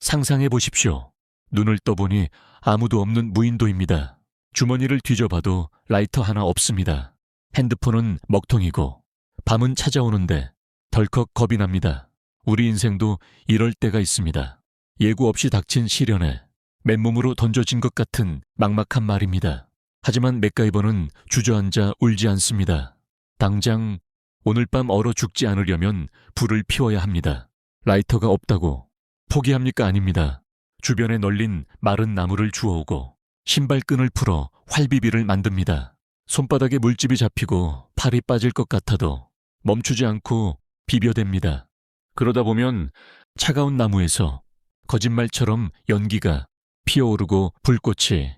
상상해 보십시오. 눈을 떠보니 아무도 없는 무인도입니다. 주머니를 뒤져봐도 라이터 하나 없습니다. 핸드폰은 먹통이고 밤은 찾아오는데 덜컥 겁이 납니다. 우리 인생도 이럴 때가 있습니다. 예고 없이 닥친 시련에 맨몸으로 던져진 것 같은 막막한 말입니다. 하지만 맥가이버는 주저앉아 울지 않습니다. 당장 오늘 밤 얼어 죽지 않으려면 불을 피워야 합니다. 라이터가 없다고 포기합니까 아닙니다. 주변에 널린 마른 나무를 주워오고 신발끈을 풀어 활비비를 만듭니다. 손바닥에 물집이 잡히고 팔이 빠질 것 같아도 멈추지 않고 비벼댑니다. 그러다 보면 차가운 나무에서 거짓말처럼 연기가 피어오르고 불꽃이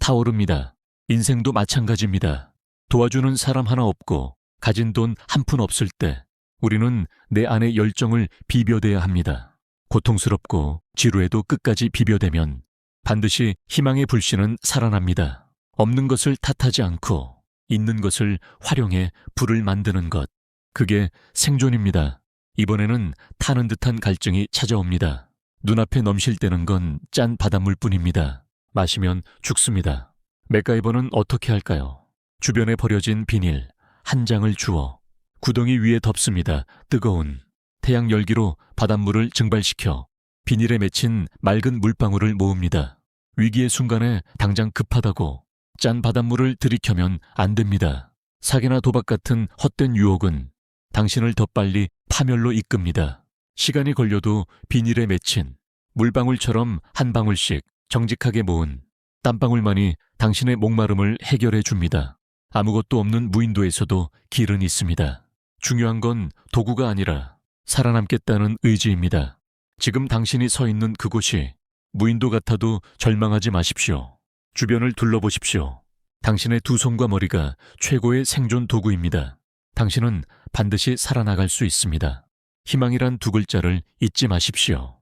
타오릅니다. 인생도 마찬가지입니다. 도와주는 사람 하나 없고 가진 돈 한 푼 없을 때 우리는 내 안의 열정을 비벼대야 합니다. 고통스럽고 지루해도 끝까지 비벼대면 반드시 희망의 불씨는 살아납니다. 없는 것을 탓하지 않고 있는 것을 활용해 불을 만드는 것. 그게 생존입니다. 이번에는 타는 듯한 갈증이 찾아옵니다. 눈앞에 넘실대는 건 짠 바닷물 뿐입니다. 마시면 죽습니다. 맥가이버는 어떻게 할까요? 주변에 버려진 비닐 한 장을 주워 구덩이 위에 덮습니다. 뜨거운 태양 열기로 바닷물을 증발시켜 비닐에 맺힌 맑은 물방울을 모읍니다. 위기의 순간에 당장 급하다고 짠 바닷물을 들이켜면 안 됩니다. 사기나 도박 같은 헛된 유혹은 당신을 더 빨리 파멸로 이끕니다. 시간이 걸려도 비닐에 맺힌 물방울처럼 한 방울씩 정직하게 모은 땀방울만이 당신의 목마름을 해결해 줍니다. 아무것도 없는 무인도에서도 길은 있습니다. 중요한 건 도구가 아니라 살아남겠다는 의지입니다. 지금 당신이 서 있는 그곳이 무인도 같아도 절망하지 마십시오. 주변을 둘러보십시오. 당신의 두 손과 머리가 최고의 생존 도구입니다. 당신은 반드시 살아나갈 수 있습니다. 희망이란 두 글자를 잊지 마십시오.